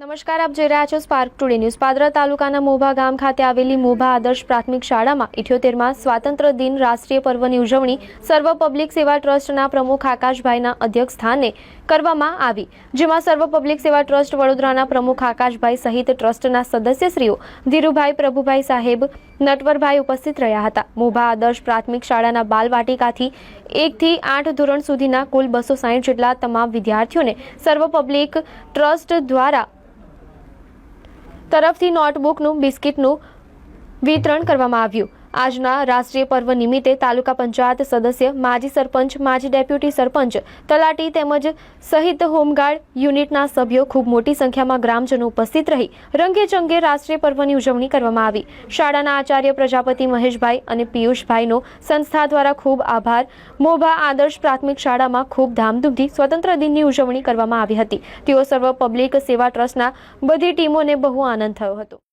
નમસ્કાર, આપ જોઈ રહ્યા છો સ્પાર્ક ટુડે ન્યૂઝ પાદરા તાલુકાના મોભા ગામ ખાતે આવેલી મોભા આદર્શ પ્રાથમિક શાળામાં ઇઠ્યોતેરમાં સ્વાતંત્ર્ય દિન રાષ્ટ્રીય પર્વની ઉજવણી સર્વ પબ્લિક સેવા ટ્રસ્ટના પ્રમુખ આકાશભાઈના અધ્યક્ષ સ્થાને કરવામાં આવી, જેમાં સર્વ પબ્લિક સેવા ટ્રસ્ટ વડોદરાના પ્રમુખ આકાશભાઈ સહિત ટ્રસ્ટના સદસ્યશ્રીઓ ધીરુભાઈ પ્રભુભાઈ સાહેબ, નટવરભાઈ ઉપસ્થિત રહ્યા હતા. મોભા આદર્શ પ્રાથમિક શાળાના બાલવાટિકાથી એકથી આઠ ધોરણ સુધીના કુલ બસો સાહીઠ જેટલા તમામ વિદ્યાર્થીઓને સર્વ પબ્લિક ટ્રસ્ટ દ્વારા તરફથી નોટબુકનું બિસ્કિટનું વિતરણ કરવામાં આવ્યું. આજના રાષ્ટ્રીય પર્વ નિમિત્તે તાલુકા પંચાયત સદસ્ય માજી સરપંચ, માજી ડેપ્યુટી સરપંચ, તલાટી તેમજ સહિત હોમગાર્ડ યુનિટના સભ્યો ખૂબ મોટી સંખ્યામાં ગ્રામજનો ઉપસ્થિત રહી રંગેચંગે રાષ્ટ્રીય પર્વની ઉજવણી કરવામાં આવી. શાળાના આચાર્ય પ્રજાપતિ મહેશભાઈ અને પિયુષભાઈનો સંસ્થા દ્વારા ખૂબ આભાર. મોભા આદર્શ પ્રાથમિક શાળામાં ખૂબ ધામધૂમથી સ્વતંત્ર દિનની ઉજવણી કરવામાં આવી હતી. તેઓ સર્વ પબ્લિક સેવા ટ્રસ્ટના બધી ટીમોને બહુ આનંદ થયો હતો.